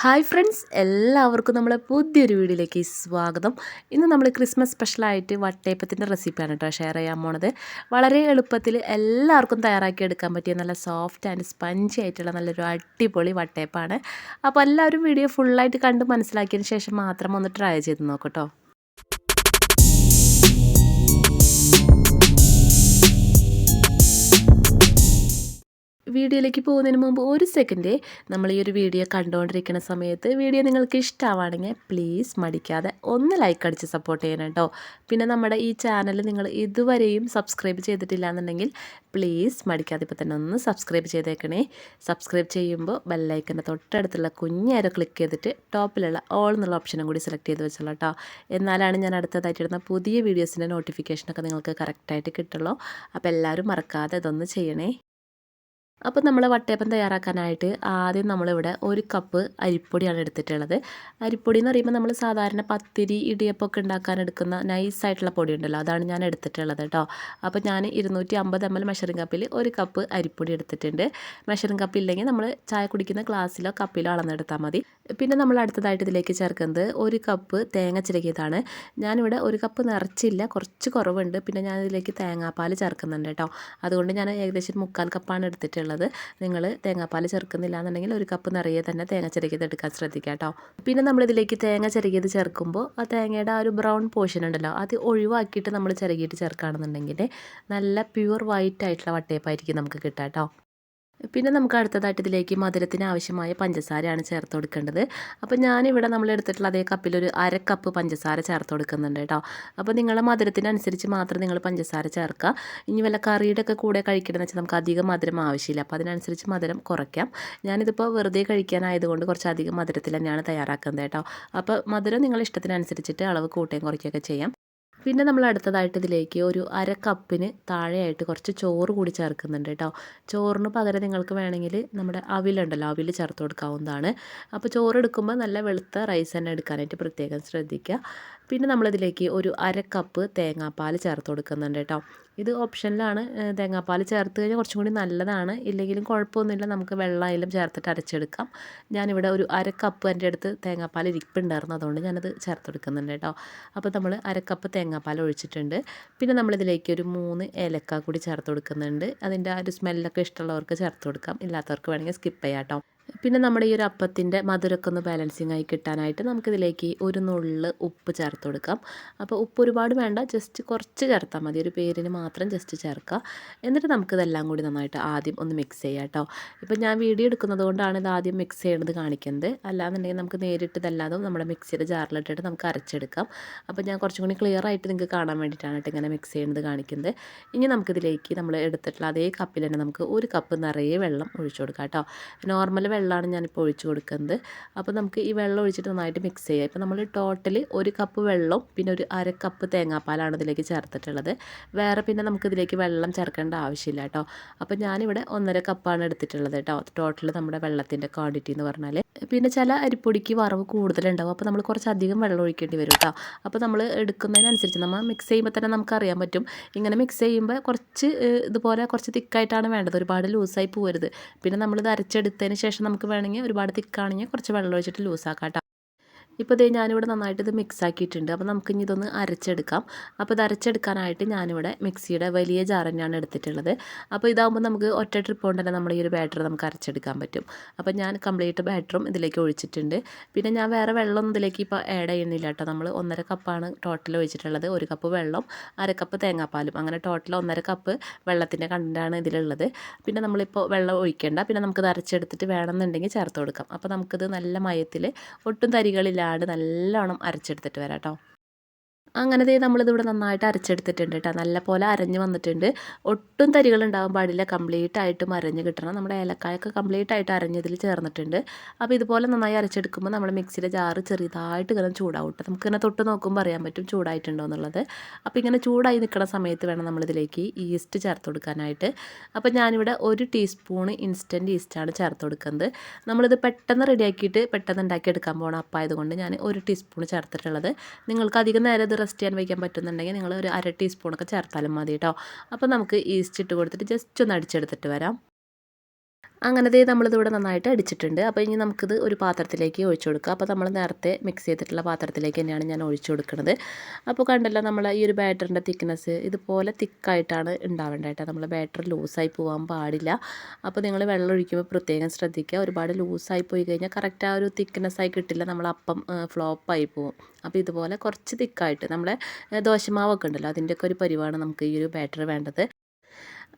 Hi friends എല്ലാവർക്കും നമ്മളെ പുതിയൊരു വീഡിയോയിലേക്ക് സ്വാഗതം. ഇന്ന് നമ്മൾ ക്രിസ്മസ് സ്പെഷ്യലായിട്ട് വട്ടയപ്പത്തിന്റെ റെസിപ്പിയാണ് കേട്ടോ ഷെയർ ചെയ്യാൻ പോണത്. വളരെ എളുപ്പത്തിൽ എല്ലാവർക്കും തയ്യാറാക്കി എടുക്കാൻ പറ്റിയ നല്ല സോഫ്റ്റ് ആൻഡ് സ്പഞ്ചി ആയിട്ടുള്ള നല്ലൊരു അടിപൊളി വട്ടയപ്പാണ്. അപ്പോൾ എല്ലാവരും വീഡിയോ ഫുള്ളായിട്ട് കണ്ട് മനസ്സിലാക്കിയതിന് ശേഷം മാത്രം ഒന്ന് ട്രൈ ചെയ്ത് നോക്കട്ടോ വീഡിയോയിലേക്ക് പോകുന്നതിന് മുമ്പ് ഒരു സെക്കൻഡ് നമ്മൾ ഈ ഒരു വീഡിയോ കണ്ടുകൊണ്ടിരിക്കുന്ന സമയത്ത് വീഡിയോ നിങ്ങൾക്ക് ഇഷ്ടമാണെങ്കിൽ പ്ലീസ് മടിക്കാതെ ഒന്ന് ലൈക്ക് അടിച്ച് സപ്പോർട്ട് ചെയ്യണം കേട്ടോ. പിന്നെ നമ്മുടെ ഈ ചാനൽ നിങ്ങൾ ഇതുവരെയും സബ്സ്ക്രൈബ് ചെയ്തിട്ടില്ല എന്നുണ്ടെങ്കിൽ പ്ലീസ് മടിക്കാതെ ഇപ്പോൾ തന്നെ ഒന്ന് സബ്സ്ക്രൈബ് ചെയ്തേക്കണേ. സബ്സ്ക്രൈബ് ചെയ്യുമ്പോൾ ബെല്ലൈക്കന്റെ തൊട്ടടുത്തുള്ള കുഞ്ഞേരം ക്ലിക്ക് ചെയ്തിട്ട് ടോപ്പിലുള്ള ഓൾ എന്നുള്ള ഓപ്ഷനും കൂടി സെലക്ട് ചെയ്ത് വെച്ചോളൂ കേട്ടോ. എന്നാലാണ് ഞാൻ അടുത്തതായിട്ടിടുന്ന പുതിയ വീഡിയോസിന്റെ നോട്ടിഫിക്കേഷനൊക്കെ നിങ്ങൾക്ക് കറക്റ്റായിട്ട് കിട്ടുള്ളൂ. അപ്പോൾ എല്ലാവരും മറക്കാതെ ഇതൊന്ന് ചെയ്യണേ. അപ്പോൾ നമ്മൾ വട്ടയപ്പം തയ്യാറാക്കാനായിട്ട് ആദ്യം നമ്മളിവിടെ ഒരു കപ്പ് അരിപ്പൊടിയാണ് എടുത്തിട്ടുള്ളത്. അരിപ്പൊടി എന്ന് പറയുമ്പോൾ നമ്മൾ സാധാരണ പത്തിരി ഇടിയപ്പമൊക്കെ ഉണ്ടാക്കാൻ എടുക്കുന്ന നൈസായിട്ടുള്ള പൊടി ഉണ്ടല്ലോ അതാണ് ഞാൻ എടുത്തിട്ടുള്ളത് കേട്ടോ. അപ്പോൾ ഞാൻ ഇരുന്നൂറ്റി അമ്പത് എം എൽ മെഷറിംഗ് കപ്പിൽ ഒരു കപ്പ് അരിപ്പൊടി എടുത്തിട്ടുണ്ട്. മെഷറിംഗ് കപ്പ് ഇല്ലെങ്കിൽ നമ്മൾ ചായ കുടിക്കുന്ന ഗ്ലാസ്സിലോ കപ്പിലോ അളന്നെടുത്താൽ മതി. പിന്നെ നമ്മൾ അടുത്തതായിട്ട് ഇതിലേക്ക് ചേർക്കുന്നത് ഒരു കപ്പ് തേങ്ങ ചിരകിയതാണ്. ഞാനിവിടെ ഒരു കപ്പ് നിറച്ചില്ല കുറച്ച് കുറവുണ്ട്. പിന്നെ ഞാൻ ഇതിലേക്ക് തേങ്ങാപ്പാൽ ചേർക്കുന്നുണ്ട് കേട്ടോ. അതുകൊണ്ട് ഞാൻ ഏകദേശം മുക്കാൽ കപ്പാണ് എടുത്തിട്ടുള്ളത്. ഉള്ളത്. നിങ്ങൾ തേങ്ങാപ്പാൽ ചേർക്കുന്നില്ല എന്നുണ്ടെങ്കിൽ ഒരു കപ്പ് നിറയെ തന്നെ തേങ്ങ ചിരകിയത് എടുക്കാൻ ശ്രദ്ധിക്കുക കേട്ടോ. പിന്നെ നമ്മളിതിലേക്ക് തേങ്ങ ചിരകിയത് ചേർക്കുമ്പോൾ ആ തേങ്ങയുടെ ആ ഒരു ബ്രൗൺ പോർഷൻ ഉണ്ടല്ലോ അത് ഒഴിവാക്കിയിട്ട് നമ്മൾ ചിരകിയിട്ട് ചേർക്കുകയാണെന്നുണ്ടെങ്കിൽ നല്ല പ്യുവർ വൈറ്റ് ആയിട്ടുള്ള വട്ടയപ്പായിരിക്കും നമുക്ക് കിട്ടുക കേട്ടോ. പിന്നെ നമുക്ക് അടുത്തതായിട്ട് ഇതിലേക്ക് മധുരത്തിന് ആവശ്യമായ പഞ്ചസാരയാണ് ചേർത്ത് കൊടുക്കേണ്ടത്. അപ്പോൾ ഞാനിവിടെ നമ്മൾ എടുത്തിട്ടുള്ള അതേ കപ്പിലൊരു അര കപ്പ് പഞ്ചസാര ചേർത്ത് കൊടുക്കുന്നുണ്ട് കേട്ടോ. അപ്പോൾ നിങ്ങളെ മധുരത്തിനനുസരിച്ച് മാത്രം നിങ്ങൾ പഞ്ചസാര ചേർക്കുക. ഇനി വല്ല കറിയുടെ ഒക്കെ കൂടെ കഴിക്കണമെന്ന് വെച്ചാൽ നമുക്ക് അധികം മധുരം ആവശ്യമില്ല. അപ്പോൾ അതിനനുസരിച്ച് മധുരം കുറയ്ക്കാം. ഞാനിതിപ്പോൾ വെറുതെ കഴിക്കാനായതുകൊണ്ട് കുറച്ച് അധികം മധുരത്തിൽ തന്നെയാണ് തയ്യാറാക്കുന്നത് കേട്ടോ. അപ്പോൾ മധുരം നിങ്ങളുടെ ഇഷ്ടത്തിനനുസരിച്ചിട്ട് അളവ് കൂട്ടുകയും കുറയ്ക്കുകയൊക്കെ ചെയ്യാം. പിന്നെ നമ്മൾ അടുത്തതായിട്ട് ഇതിലേക്ക് ഒരു അര കപ്പിന് താഴെയായിട്ട് കുറച്ച് ചോറ് കൂടി ചേർക്കുന്നുണ്ട് കേട്ടോ. ചോറിന് പകരം നിങ്ങൾക്ക് വേണമെങ്കിൽ നമ്മുടെ അവിലുണ്ടല്ലോ അവിൽ ചേർത്ത് കൊടുക്കാവുന്നതാണ്. അപ്പോൾ ചോറ് എടുക്കുമ്പോൾ നല്ല വെളുത്ത റൈസ് തന്നെ എടുക്കാനായിട്ട് പ്രത്യേകം ശ്രദ്ധിക്കുക. പിന്നെ നമ്മളിതിലേക്ക് ഒരു അര കപ്പ് തേങ്ങാപ്പാൽ ചേർത്ത് കൊടുക്കുന്നുണ്ട് കേട്ടോ. ഇത് ഓപ്ഷനിലാണ് തേങ്ങാപ്പാൽ ചേർത്ത് കഴിഞ്ഞാൽ കുറച്ചും കൂടി നല്ലതാണ്. ഇല്ലെങ്കിലും കുഴപ്പമൊന്നുമില്ല നമുക്ക് വെള്ളമായാലും ചേർത്തിട്ട് അരച്ചെടുക്കാം. ഞാനിവിടെ ഒരു അര കപ്പ് എന്റെ അടുത്ത് തേങ്ങാപ്പാൽ ഇരിപ്പുണ്ടായിരുന്നു അതുകൊണ്ട് ഞാനത് ചേർത്ത് കൊടുക്കുന്നുണ്ട് കേട്ടോ. അപ്പോൾ നമ്മൾ അര കപ്പ് തേങ്ങാപ്പാൽ ഒഴിച്ചിട്ടുണ്ട്. പിന്നെ നമ്മളിതിലേക്ക് ഒരു മൂന്ന് ഏലക്ക കൂടി ചേർത്ത് കൊടുക്കുന്നുണ്ട്. അതിന്റെ ആ ഒരു സ്മെല്ലൊക്കെ ഇഷ്ടമുള്ളവർക്ക് ചേർത്ത് കൊടുക്കാം ഇല്ലാത്തവർക്ക് വേണമെങ്കിൽ സ്കിപ്പ് ചെയ്യാം കേട്ടോ. പിന്നെ നമ്മുടെ ഈ ഒരു അപ്പത്തിന്റെ മധുരമൊക്കെ ഒന്ന് ബാലൻസിങ് ആയി കിട്ടാനായിട്ട് നമുക്കിതിലേക്ക് ഒരു നുള്ള് ഉപ്പ് ചേർത്ത് കൊടുക്കാം. അപ്പോൾ ഉപ്പ് ഒരുപാട് വേണ്ട ജസ്റ്റ് കുറച്ച് ചേർത്താൽ മതി. ഒരു പേരിന് മാത്രം ജസ്റ്റ് ചേർക്കുക. എന്നിട്ട് നമുക്കിതെല്ലാം കൂടി നന്നായിട്ട് ആദ്യം ഒന്ന് മിക്സ് ചെയ്യാം കേട്ടോ. ഇപ്പോൾ ഞാൻ വീഡിയോ എടുക്കുന്നത് കൊണ്ടാണ് ഇത് ആദ്യം മിക്സ് ചെയ്യണത് കാണിക്കുന്നത്. അല്ലാന്നുണ്ടെങ്കിൽ നമുക്ക് നേരിട്ട് ഇതല്ലാതെ നമ്മുടെ മിക്സിയുടെ ജാറിലിട്ടിട്ട് നമുക്ക് അരച്ചെടുക്കാം. അപ്പോൾ ഞാൻ കുറച്ചും കൂടി ക്ലിയർ ആയിട്ട് നിങ്ങൾക്ക് കാണാൻ വേണ്ടിയിട്ടാണ് കേട്ടോ ഇങ്ങനെ മിക്സ് ചെയ്യുന്നത് കാണിക്കുന്നത്. ഇനി നമുക്കിതിലേക്ക് നമ്മൾ എടുത്തിട്ടുള്ള അതേ കപ്പിൽ തന്നെ നമുക്ക് ഒരു കപ്പ് നിറയെ വെള്ളം ഒഴിച്ചു കൊടുക്കാം കേട്ടോ. നോർമൽ വെള്ളമാണ് ഞാനിപ്പോൾ ഒഴിച്ചു കൊടുക്കുന്നത്. അപ്പോൾ നമുക്ക് ഈ വെള്ളം ഒഴിച്ചിട്ട് നന്നായിട്ട് മിക്സ് ചെയ്യാം. ഇപ്പോൾ നമ്മൾ ടോട്ടൽ ഒരു കപ്പ് വെള്ളം പിന്നെ ഒരു അര കപ്പ് തേങ്ങാപ്പാലാണ് ഇതിലേക്ക് ചേർത്തിട്ടുള്ളത്. വേറെ പിന്നെ നമുക്ക് ഇതിലേക്ക് വെള്ളം ചേർക്കേണ്ട ആവശ്യമില്ല കേട്ടോ. അപ്പോൾ ഞാനിവിടെ ഒന്നര കപ്പാണ് എടുത്തിട്ടുള്ളത് കേട്ടോ. ടോട്ടൽ നമ്മുടെ വെള്ളത്തിന്റെ ക്വാണ്ടിറ്റി എന്ന് പറഞ്ഞാൽ പിന്നെ ചില അരിപ്പൊടിക്ക് വറവ് കൂടുതലുണ്ടാവും. അപ്പോൾ നമ്മൾ കുറച്ച് അധികം വെള്ളം ഒഴിക്കേണ്ടി വരും കേട്ടോ അപ്പോൾ നമ്മൾ എടുക്കുന്നതിനനുസരിച്ച് നമ്മൾ മിക്സ് ചെയ്യുമ്പോൾ തന്നെ നമുക്ക് അറിയാൻ പറ്റും. ഇങ്ങനെ മിക്സ് ചെയ്യുമ്പോൾ കുറച്ച് ഇതുപോലെ കുറച്ച് തിക്കായിട്ടാണ് വേണ്ടത്. ഒരുപാട് ലൂസായി പോകരുത് പിന്നെ നമ്മളിത് അരച്ചെടുത്തതിന് ശേഷം നമുക്ക് വേണമെങ്കിൽ ഒരുപാട് തിക്കാണെങ്കിൽ കുറച്ച് വെള്ളം ഒഴിച്ചിട്ട് ലൂസാക്കാം കേട്ടോ ഇപ്പോൾ ഇതേ ഞാനിവിടെ നന്നായിട്ട് ഇത് മിക്സ് ആക്കിയിട്ടുണ്ട്. അപ്പോൾ നമുക്ക് ഇനി ഇതൊന്ന് അരച്ചെടുക്കാം. അപ്പോൾ ഇത് അരച്ചെടുക്കാനായിട്ട് ഞാനിവിടെ മിക്സിയുടെ വലിയ ജാർ തന്നെയാണ് എടുത്തിട്ടുള്ളത്. അപ്പോൾ ഇതാകുമ്പോൾ നമുക്ക് ഒറ്റ ട്രിപ്പ് കൊണ്ട് തന്നെ നമ്മുടെ ഈ ഒരു ബാറ്റർ നമുക്ക് അരച്ചെടുക്കാൻ പറ്റും. അപ്പോൾ ഞാൻ കംപ്ലീറ്റ് ബാറ്ററും ഇതിലേക്ക് ഒഴിച്ചിട്ടുണ്ട്. പിന്നെ ഞാൻ വേറെ വെള്ളമൊന്നും ഇതിലേക്ക് ഇപ്പോൾ ആഡ് ചെയ്യുന്നില്ല കേട്ടോ. നമ്മൾ ഒന്നര കപ്പാണ് ടോട്ടൽ ഒഴിച്ചിട്ടുള്ളത്. ഒരു കപ്പ് വെള്ളം അര കപ്പ് തേങ്ങാപ്പാലും. അങ്ങനെ ടോട്ടൽ ഒന്നര കപ്പ് വെള്ളത്തിന്റെ കണ്ടാണ് ഇതിലുള്ളത്. പിന്നെ നമ്മളിപ്പോൾ വെള്ളം ഒഴിക്കേണ്ട. പിന്നെ നമുക്കിത് അരച്ചെടുത്തിട്ട് വേണമെന്നുണ്ടെങ്കിൽ ചേർത്ത് കൊടുക്കാം. അപ്പോൾ നമുക്കിത് നല്ല മയത്തിൽ ഒട്ടും തരികളില്ല ഇല്ലാണ്ട് നല്ലോണം അരച്ചെടുത്തിട്ട് വരാം കേട്ടോ അങ്ങനെ ദേ നമ്മളിതിവിടെ നന്നായിട്ട് അരച്ചെടുത്തിട്ടുണ്ട് കേട്ടോ. നല്ല പോലെ അരഞ്ഞ് വന്നിട്ടുണ്ട്. ഒട്ടും തരികൾ ഉണ്ടാകാൻ പാടില്ല കംപ്ലീറ്റ് ആയിട്ടും അരഞ്ഞ് കിട്ടണം. നമ്മുടെ ഏലക്കായൊക്കെ കംപ്ലീറ്റ് ആയിട്ട് അരഞ്ഞതിൽ ചേർന്നിട്ടുണ്ട്. അപ്പോൾ ഇതുപോലെ നന്നായി അരച്ചെടുക്കുമ്പോൾ നമ്മൾ മിക്സിയുടെ ജാറ് ചെറുതായിട്ട് ഇങ്ങനെ ചൂടാവും കേട്ടോ. നമുക്കിങ്ങനെ തൊട്ട് നോക്കുമ്പോൾ അറിയാൻ പറ്റും ചൂടായിട്ടുണ്ടോ എന്നുള്ളത്. അപ്പോൾ ഇങ്ങനെ ചൂടായി നിൽക്കുന്ന സമയത്ത് വേണം നമ്മളിതിലേക്ക് ഈസ്റ്റ് ചേർത്ത് കൊടുക്കാനായിട്ട്. അപ്പോൾ ഞാനിവിടെ ഒരു ടീസ്പൂൺ ഇൻസ്റ്റന്റ് ഈസ്റ്റാണ് ചേർത്ത് കൊടുക്കുന്നത്. നമ്മളിത് പെട്ടെന്ന് റെഡിയാക്കിയിട്ട് പെട്ടെന്ന് ഉണ്ടാക്കിയെടുക്കാൻ പോകണം അപ്പം ഞാൻ ഒരു ടീസ്പൂൺ ചേർത്തിട്ടുള്ളത്. നിങ്ങൾക്ക് അധികം നേരം റെസ്റ്റ് ചെയ്യാൻ വയ്ക്കാൻ പറ്റുന്നുണ്ടെങ്കിൽ നിങ്ങൾ ഒരു അര ടീസ്പൂണൊക്കെ ചേർത്താലും മതി കേട്ടോ അപ്പോൾ നമുക്ക് ഈസ്റ്റ് ഇട്ട് കൊടുത്തിട്ട് ജസ്റ്റ് ഒന്ന് അടിച്ചെടുത്തിട്ട് വരാം. അങ്ങനെ ദേ നമ്മളിതിവിടെ നന്നായിട്ട് അടിച്ചിട്ടുണ്ട്. അപ്പോൾ ഇനി നമുക്കിത് ഒരു പാത്രത്തിലേക്ക് ഒഴിച്ചു കൊടുക്കുക അപ്പോൾ നമ്മൾ നേരത്തെ മിക്സ് ചെയ്തിട്ടുള്ള പാത്രത്തിലേക്ക് തന്നെയാണ് ഞാൻ ഒഴിച്ചു കൊടുക്കുന്നത് അപ്പോൾ കണ്ടല്ലോ നമ്മൾ ഈ ഒരു ബാറ്ററിന്റെ തിക്നെസ് ഇതുപോലെ തിക്കായിട്ടാണ് ഉണ്ടാവേണ്ടത് നമ്മൾ ബാറ്റർ ലൂസായി പോകാൻ പാടില്ല. അപ്പോൾ നിങ്ങൾ വെള്ളം ഒഴിക്കുമ്പോൾ പ്രത്യേകം ശ്രദ്ധിക്കുക. ഒരുപാട് ലൂസായി പോയി കഴിഞ്ഞാൽ കറക്റ്റ് ആ ഒരു തിക്നെസ്സായി കിട്ടില്ല. നമ്മൾ അപ്പം ഫ്ലോപ്പായി പോകും അപ്പോൾ ഇതുപോലെ കുറച്ച് തിക്കായിട്ട് നമ്മളെ ദോശമാവൊക്കെ ഉണ്ടല്ലോ. അതിന്റെയൊക്കെ ഒരു പരിവാണ് നമുക്ക് ഈ ഒരു ബാറ്റർ വേണ്ടത്.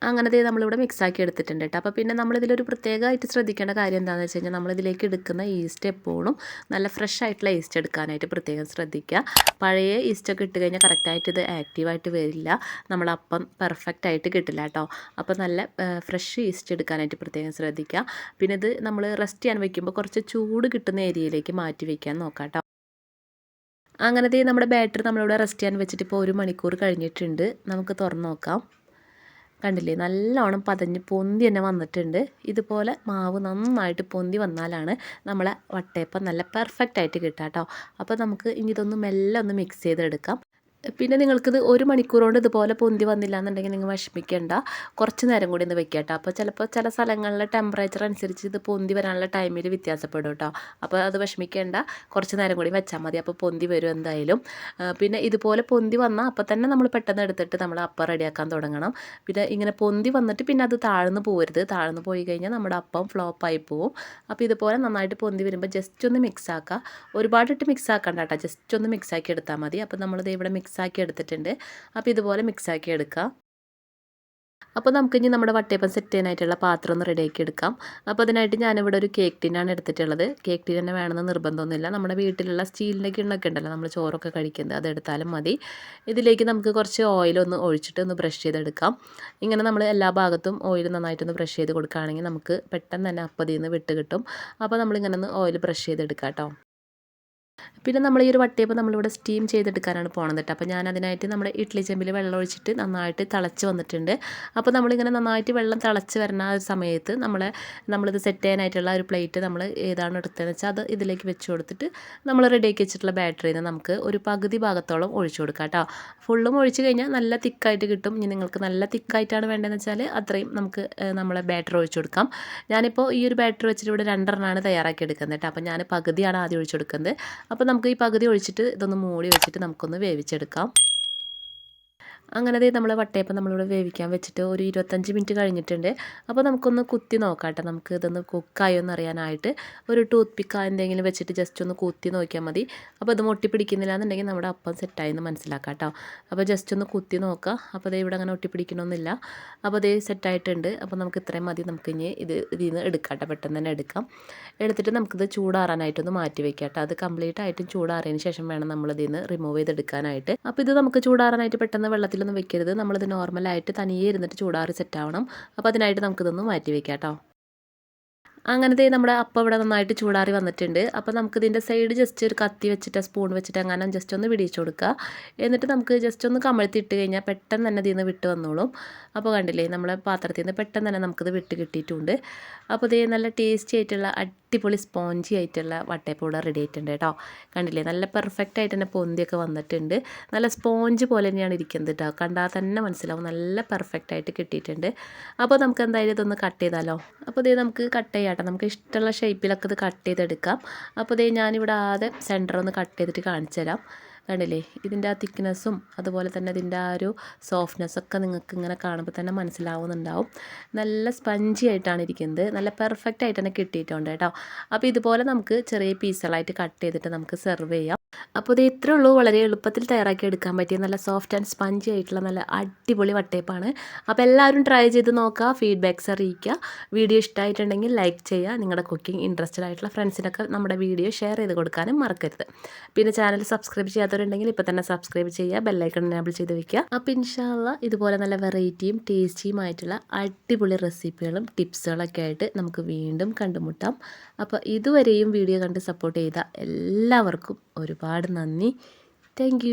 അങ്ങനെ ദേ നമ്മളിവിടെ മിക്സാക്കി എടുത്തിട്ടുണ്ട് കേട്ടോ അപ്പോൾ പിന്നെ നമ്മളിതിലൊരു പ്രത്യേകമായിട്ട് ശ്രദ്ധിക്കേണ്ട കാര്യം എന്താണെന്ന് വെച്ച് കഴിഞ്ഞാൽ നമ്മളിതിലേക്ക് എടുക്കുന്ന ഈസ്റ്റ് എപ്പോഴും നല്ല ഫ്രഷ് ആയിട്ടുള്ള ഈസ്റ്റ് എടുക്കാനായിട്ട് പ്രത്യേകം ശ്രദ്ധിക്കുക. പഴയ ഈസ്റ്റൊക്കെ ഇട്ട് കഴിഞ്ഞാൽ കറക്റ്റായിട്ട് ഇത് ആക്റ്റീവായിട്ട് വരില്ല. നമ്മളപ്പം പെർഫെക്റ്റ് ആയിട്ട് കിട്ടില്ല കേട്ടോ അപ്പോൾ നല്ല ഫ്രഷ് ഈസ്റ്റ് എടുക്കാനായിട്ട് പ്രത്യേകം ശ്രദ്ധിക്കുക. പിന്നെ ഇത് നമ്മൾ റെസ്റ്റ് ചെയ്യാൻ വെക്കുമ്പോൾ കുറച്ച് ചൂട് കിട്ടുന്ന ഏരിയയിലേക്ക് മാറ്റി വയ്ക്കാൻ നോക്കാം കേട്ടോ അങ്ങനത്തെ നമ്മുടെ ബാറ്ററി നമ്മളിവിടെ റെസ്റ്റ് ചെയ്യാൻ വെച്ചിട്ട് ഇപ്പോൾ ഒരു മണിക്കൂർ കഴിഞ്ഞിട്ടുണ്ട്. നമുക്ക് തുറന്നു നോക്കാം. കണ്ടില്ലേ? നല്ലോണം പതഞ്ഞ് പൊന്തി തന്നെ വന്നിട്ടുണ്ട്. ഇതുപോലെ മാവ് നന്നായിട്ട് പൊന്തി വന്നാലാണ് നമ്മളെ വട്ടയപ്പം നല്ല പെർഫെക്റ്റ് ആയിട്ട് കിട്ടുക കേട്ടോ അപ്പോൾ നമുക്ക് ഇനി ഇതൊന്ന് മെല്ലെ ഒന്ന് മിക്സ് ചെയ്തെടുക്കാം. പിന്നെ നിങ്ങൾക്കിത് ഒരു മണിക്കൂർ കൊണ്ട് ഇതുപോലെ പൊന്തി വന്നില്ല എന്നുണ്ടെങ്കിൽ നിങ്ങൾ വിഷമിക്കേണ്ട. കുറച്ച് നേരം കൂടി ഒന്ന് വെക്കുക കേട്ടോ അപ്പോൾ ചിലപ്പോൾ ചില സ്ഥലങ്ങളിലെ ടെമ്പറേച്ചർ അനുസരിച്ച് ഇത് പൊന്തി വരാനുള്ള ടൈമിൽ വ്യത്യാസപ്പെടും കേട്ടോ അപ്പോൾ അത് വിഷമിക്കേണ്ട. കുറച്ച് നേരം കൂടി വെച്ചാൽ മതി. അപ്പോൾ പൊന്തി വരും എന്തായാലും. പിന്നെ ഇതുപോലെ പൊന്തി വന്നാൽ അപ്പോൾ തന്നെ നമ്മൾ പെട്ടെന്ന് എടുത്തിട്ട് നമ്മൾ അപ്പം റെഡിയാക്കാൻ തുടങ്ങണം. പിന്നെ ഇങ്ങനെ പൊന്തി വന്നിട്ട് പിന്നെ അത് താഴ്ന്നു പോകരുത് താഴ്ന്നു പോയി കഴിഞ്ഞാൽ നമ്മുടെ അപ്പം ഫ്ലോപ്പായി പോവും. അപ്പോൾ ഇതുപോലെ നന്നായിട്ട് പൊന്തി വരുമ്പോൾ ജസ്റ്റ് ഒന്ന് മിക്സ് ആക്കുക ഒരുപാടിട്ട് മിക്സ് ആക്കണ്ട കേട്ടോ ജസ്റ്റ് ഒന്ന് മിക്സ് ആക്കി എടുത്താൽ മതി. അപ്പോൾ നമ്മളിത് ഇവിടെ മിക്സ് മിക്സാക്കി എടുത്തിട്ടുണ്ട്. അപ്പോൾ ഇതുപോലെ മിക്സാക്കി എടുക്കാം. അപ്പോൾ നമുക്കിനി നമ്മുടെ വട്ടയപ്പം സെറ്റ് ചെയ്യാനായിട്ടുള്ള പാത്രം ഒന്ന് റെഡിയാക്കി എടുക്കാം. അപ്പോൾ അതിനായിട്ട് ഞാനിവിടെ ഒരു കേക്ക് ടിന്നാണ് എടുത്തിട്ടുള്ളത്. കേക്ക് ടിൻ തന്നെ വേണമെന്ന് നിർബന്ധമൊന്നുമില്ല. നമ്മുടെ വീട്ടിലുള്ള സ്റ്റീലിന്റെ കിണ്ണൊക്കെ ഉണ്ടല്ലോ നമ്മൾ ചോറൊക്കെ കഴിക്കുന്നത് അതെടുത്താലും മതി. ഇതിലേക്ക് നമുക്ക് കുറച്ച് ഓയിലൊന്ന് ഒഴിച്ചിട്ട് ഒന്ന് ബ്രഷ് ചെയ്തെടുക്കാം. ഇങ്ങനെ നമ്മൾ എല്ലാ ഭാഗത്തും ഓയിൽ നന്നായിട്ടൊന്ന് ബ്രഷ് ചെയ്ത് കൊടുക്കുകയാണെങ്കിൽ നമുക്ക് പെട്ടെന്ന് തന്നെ അപ്പതിൽ നിന്ന് വിട്ട് കിട്ടും. അപ്പോൾ നമ്മളിങ്ങനെ ഒന്ന് ഓയിൽ ബ്രഷ് ചെയ്തെടുക്കാം കേട്ടോ. പിന്നെ നമ്മൾ ഈ ഒരു വട്ടയപ്പം നമ്മളിവിടെ സ്റ്റീം ചെയ്തെടുക്കാനാണ് പോകണത് കേട്ടോ അപ്പോൾ ഞാൻ അതിനായിട്ട് നമ്മുടെ ഇഡ്ഡലി ചെമ്പിൽ വെള്ളം ഒഴിച്ചിട്ട് നന്നായിട്ട് തിളച്ച് വന്നിട്ടുണ്ട്. അപ്പോൾ നമ്മളിങ്ങനെ നന്നായിട്ട് വെള്ളം തിളച്ച് വരുന്ന ആ ഒരു സമയത്ത് നമ്മളെ നമ്മളിത് സെറ്റ് ചെയ്യാനായിട്ടുള്ള ഒരു പ്ലേറ്റ് നമ്മൾ ഏതാണ് എടുത്തതെന്ന് വെച്ചാൽ അത് ഇതിലേക്ക് വെച്ച് കൊടുത്തിട്ട് നമ്മൾ റെഡിയാക്കി വെച്ചിട്ടുള്ള ബാറ്ററിയിൽ നിന്ന് നമുക്ക് ഒരു പകുതി ഭാഗത്തോളം ഒഴിച്ചു കൊടുക്കാം കേട്ടോ ഫുള്ളും ഒഴിച്ച് കഴിഞ്ഞാൽ നല്ല തിക്കായിട്ട് കിട്ടും. ഇനി നിങ്ങൾക്ക് നല്ല തിക്കായിട്ടാണ് വേണ്ടതെന്ന് വെച്ചാൽ അത്രയും നമുക്ക് നമ്മളെ ബാറ്ററി ഒഴിച്ചു കൊടുക്കാം. ഞാനിപ്പോൾ ഈ ഒരു ബാറ്ററി വെച്ചിട്ട് ഇവിടെ രണ്ടെണ്ണമാണ് തയ്യാറാക്കി എടുക്കുന്നത് കേട്ടോ അപ്പോൾ ഞാൻ പകുതിയാണ് ആദ്യം ഒഴിച്ചു കൊടുക്കുന്നത്. അപ്പോൾ നമുക്ക് ഈ പകുതി ഒഴിച്ചിട്ട് ഇതൊന്ന് മൂടി വെച്ചിട്ട് നമുക്കൊന്ന് വേവിച്ചെടുക്കാം. അങ്ങനെ അതേ നമ്മൾ വട്ടയപ്പം നമ്മളിവിടെ വേവിക്കാൻ വെച്ചിട്ട് ഒരു ഇരുപത്തഞ്ച് മിനിറ്റ് കഴിഞ്ഞിട്ടുണ്ട്. അപ്പോൾ നമുക്കൊന്ന് കുത്തി നോക്കാം കേട്ടോ നമുക്ക് ഇതൊന്ന് കുക്കായോ എന്ന് അറിയാനായിട്ട് ഒരു ടൂത്ത് പിക്ക് എന്തെങ്കിലും വെച്ചിട്ട് ജസ്റ്റ് ഒന്ന് കുത്തി നോക്കിയാൽ മതി. അപ്പോൾ ഇത് ഒട്ടി പിടിക്കുന്നില്ല എന്നുണ്ടെങ്കിൽ നമ്മുടെ അപ്പം സെറ്റായി എന്ന് മനസ്സിലാക്കാം കേട്ടോ അപ്പോൾ ജസ്റ്റ് ഒന്ന് കുത്തി നോക്കുക അപ്പോൾ അതേ ഇവിടെ അങ്ങനെ ഒട്ടി പിടിക്കണമെന്നില്ല അപ്പോൾ അതേ സെറ്റായിട്ടുണ്ട്. അപ്പോൾ നമുക്ക് ഇത്രയും മതി. നമുക്ക് ഇനി ഇത് ഇതിൽ നിന്ന് എടുക്കാം കേട്ടോ പെട്ടെന്ന് തന്നെ എടുക്കാം. എടുത്തിട്ട് നമുക്കിത് ചൂടാറാനായിട്ടൊന്ന് മാറ്റി വെക്കാം കേട്ടോ അത് കംപ്ലീറ്റ് ആയിട്ടും ചൂടാറിയതിന് ശേഷം വേണം നമ്മളിതിൽ നിന്ന് റിമൂവ് ചെയ്തെടുക്കാനായിട്ട്. അപ്പോൾ ഇത് നമുക്ക് ചൂടാറാനായിട്ട് പെട്ടെന്ന് വെള്ളത്തിൽ വെള്ളത്തിലൊന്നും വെക്കരുത്. നമ്മളിത് നോർമലായിട്ട് തനിയെ ഇരുന്നിട്ട് ചൂടാറി സെറ്റാവണം. അപ്പോൾ അതിനായിട്ട് നമുക്കിതൊന്ന് മാറ്റി വെക്കാം കേട്ടോ അങ്ങനത്തെ നമ്മുടെ അപ്പം ഇവിടെ നന്നായിട്ട് ചൂടാറി വന്നിട്ടുണ്ട്. അപ്പോൾ നമുക്കിതിന്റെ സൈഡ് ജസ്റ്റ് ഒരു കത്തി വെച്ചിട്ട് സ്പൂൺ വെച്ചിട്ട് അങ്ങനെ ജസ്റ്റ് ഒന്ന് പിടിച്ചു കൊടുക്കുക എന്നിട്ട് നമുക്ക് ജസ്റ്റ് ഒന്ന് കമഴ്ത്തിയിട്ട് കഴിഞ്ഞാൽ പെട്ടെന്ന് തന്നെ ഇതിൽ നിന്ന് വിട്ട് വന്നോളും. അപ്പോൾ കണ്ടില്ലേ നമ്മളെ പാത്രത്തിൽ നിന്ന് പെട്ടെന്ന് തന്നെ നമുക്കിത് വിട്ട് കിട്ടിയിട്ടുണ്ട്. അപ്പോൾ ഇത് നല്ല ടേസ്റ്റി ആയിട്ടുള്ള അടിപൊളി സ്പോഞ്ചി ആയിട്ടുള്ള വട്ടയപ്പൂട റെഡി ആയിട്ടുണ്ട് കേട്ടോ. കണ്ടില്ലേ നല്ല പെർഫെക്റ്റ് ആയിട്ട് തന്നെ പൊന്തിയൊക്കെ വന്നിട്ടുണ്ട്. നല്ല സ്പോഞ്ച് പോലെ തന്നെയാണ് ഇരിക്കുന്നത് കേട്ടോ കണ്ടാൽ തന്നെ മനസ്സിലാവും നല്ല പെർഫെക്റ്റ് ആയിട്ട് കിട്ടിയിട്ടുണ്ട്. അപ്പോൾ നമുക്ക് എന്തായാലും ഇതൊന്ന് കട്ട് ചെയ്താലോ? അപ്പോൾ ഇത് നമുക്ക് കട്ട് ചെയ്യാം. കേട്ടോ. നമുക്ക് ഇഷ്ടമുള്ള ഷേപ്പിലൊക്കെ ഇത് കട്ട് ചെയ്തെടുക്കാം. അപ്പോൾ ഇതേ ഞാനിവിടെ ആദ്യം സെന്റർ ഒന്ന് കട്ട് ചെയ്തിട്ട് കാണിച്ചു തരാം കണ്ടില്ലേ? ഇതിന്റെ ആ തിക്നെസ്സും അതുപോലെ തന്നെ ഇതിന്റെ ആ ഒരു സോഫ്റ്റ്നെസ്സൊക്കെ നിങ്ങൾക്ക് ഇങ്ങനെ കാണുമ്പോൾ തന്നെ മനസ്സിലാവുന്നുണ്ടാവും. നല്ല സ്പഞ്ചി ആയിട്ടാണ് ഇരിക്കുന്നത്. നല്ല പെർഫെക്റ്റ് ആയിട്ട് തന്നെ കിട്ടിയിട്ടുണ്ട് കേട്ടോ. അപ്പോൾ ഇതുപോലെ നമുക്ക് ചെറിയ പീസുകളായിട്ട് കട്ട് ചെയ്തിട്ട് നമുക്ക് സെർവ് ചെയ്യാം. അപ്പോൾ ഇത് ഇത്രേ ഉള്ളൂ. വളരെ എളുപ്പത്തിൽ തയ്യാറാക്കി എടുക്കാൻ പറ്റിയ നല്ല സോഫ്റ്റ് ആൻഡ് സ്പഞ്ചി ആയിട്ടുള്ള നല്ല അടിപൊളി വട്ടയപ്പാണ്. അപ്പോൾ എല്ലാവരും ട്രൈ ചെയ്ത് നോക്കുക. ഫീഡ്ബാക്ക്സ് അറിയിക്കുക. വീഡിയോ ഇഷ്ടമായിട്ടുണ്ടെങ്കിൽ ലൈക്ക് ചെയ്യുക. നിങ്ങളുടെ കുക്കിംഗ് ഇൻട്രസ്റ്റഡ് ആയിട്ടുള്ള ഫ്രണ്ട്സിനൊക്കെ നമ്മുടെ വീഡിയോ ഷെയർ ചെയ്ത് കൊടുക്കാനും മറക്കരുത്. പിന്നെ ചാനൽ സബ്സ്ക്രൈബ് ചെയ്യാത്തവരുണ്ടെങ്കിൽ ഇപ്പോൾ തന്നെ സബ്സ്ക്രൈബ് ചെയ്യുക. ബെല്ലൈക്കൺ എനേബിൾ ചെയ്ത് വെക്കുക. അപ്പോൾ ഇൻഷാല്ല ഇതുപോലെ നല്ല വെറൈറ്റിയും ടേസ്റ്റിയുമായിട്ടുള്ള അടിപൊളി റെസിപ്പികളും ടിപ്സുകളൊക്കെ ആയിട്ട് നമുക്ക് വീണ്ടും കണ്ടുമുട്ടാം. അപ്പോൾ ഇതുവരെയും വീഡിയോ കണ്ട് സപ്പോർട്ട് ചെയ്ത എല്ലാവർക്കും ഒരുപാട് നന്ദി. താങ്ക്